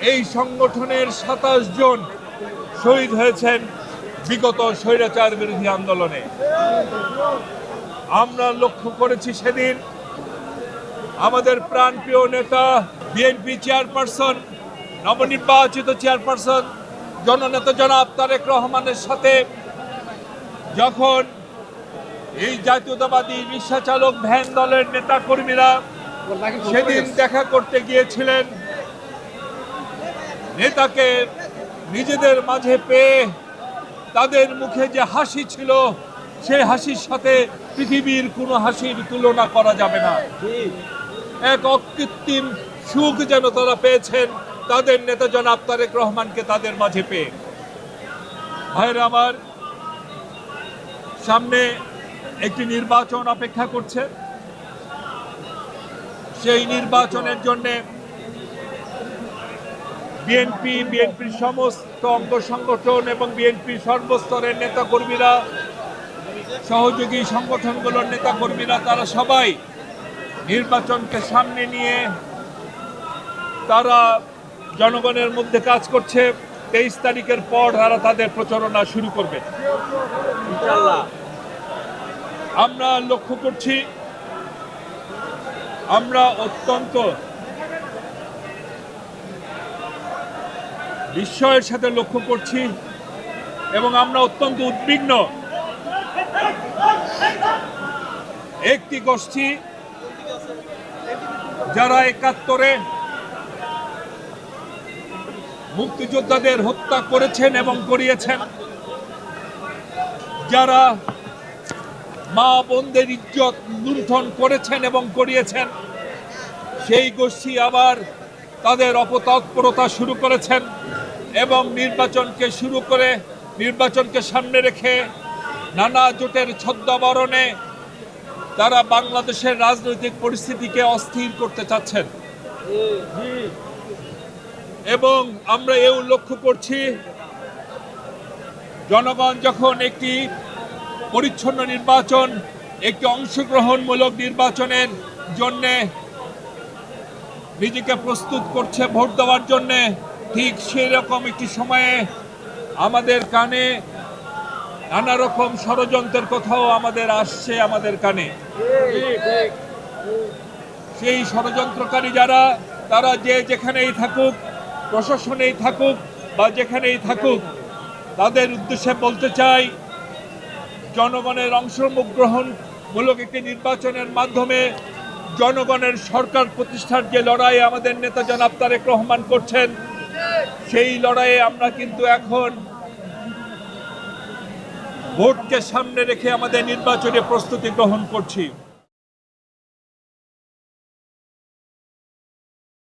এই সংগঠনের সাতাশ জন শহীদ হয়েছেন বিগত স্বৈরাচার বিরোধী আন্দোলনে। আমরা লক্ষ্য করেছি সেদিন আমাদের প্রাণপ্রিয় নেতা বিএনপি চেয়ারপারসন নবনির্বাচিত চেয়ারপারসন জননেতা জনাব তারেক রহমানের সাথে যখন এই জাতীয়তাবাদী রিক্সা চালক ভ্যান দলের নেতা কর্মীরা সেদিন দেখা করতে গিয়েছিলেন নেতাকে নিজেদের মাঝে পেয়ে তাদের মুখে যে হাসি ছিল, সেই হাসির সাথে পৃথিবীর কোনো হাসির তুলনা করা যাবে না। এক অকৃত্রিম সুখ যেন তারা পেয়েছেন, তাদের নেতা জনাব তারেক রহমানকে তাদের মাঝে পেয়ে। ভাইয়ের আমার, সামনে একটি নির্বাচন অপেক্ষা করছে। সেই নির্বাচনের জন্যে বিএনপি বিএনপির সমস্ত অঙ্গ সংগঠন এবং বিএনপির সর্বস্তরের নেতাকর্মীরা সহযোগী সংগঠনগুলোর নেতাকর্মীরা তারা সবাই নির্বাচনকে সামনে নিয়ে তারা জনগণের মধ্যে কাজ করছে। তেইশ তারিখের পর তারা তাদের প্রচারণা শুরু করবে। আমরা লক্ষ্য করছি আমরা অত্যন্ত বিস্ময়ের সাথে লক্ষ্য করছি এবং আমরা অত্যন্ত উদ্বিগ্ন। একটি গোষ্ঠী যারা একাত্তরে মুক্তিযোদ্ধাদের হত্যা করেছেন এবং করিয়েছেন, যারা মা বোনদের ইজ্জত লুণ্ঠন করেছেন এবং করিয়েছেন, সেই গোষ্ঠী আবার তাদের অপতৎপরতা শুরু করেছেন এবং নির্বাচনকে শুরু করে নির্বাচনকে সামনে রেখে নানা জোটের ছদ্মাবরণে তারা বাংলাদেশের রাজনৈতিক পরিস্থিতিকে অস্থির করতে চাচ্ছেন। এবং আমরা এও লক্ষ্য করছি, জনগণ যখন একটি পরিচ্ছন্ন নির্বাচন, একটি অংশগ্রহণমূলক নির্বাচনের জন্যে নিজেকে প্রস্তুত করছে ভোট দেওয়ার জন্যে। ঠিক সেরকম একটি সময়ে আমাদের কানে নানা রকম ষড়যন্ত্রের কথাও আমাদের আসছে আমাদের কানে। সেই ষড়যন্ত্রকারী যারা, তারা যে যেখানেই থাকুক, প্রশাসনেই থাকুক বা যেখানেই থাকুক, তাদের উদ্দেশ্যে বলতে চাই, জনগণের অংশগ্রহণমূলক একটি নির্বাচনের মাধ্যমে জনগণের সরকার প্রতিষ্ঠার যে লড়াই আমাদের নেতা জনাব তারেক রহমান করছেন, সেই লড়াইয়ে আমরা কিন্তু এখন ভোটকে সামনে রেখে আমাদের নির্বাচনে প্রস্তুতি গ্রহণ করছি।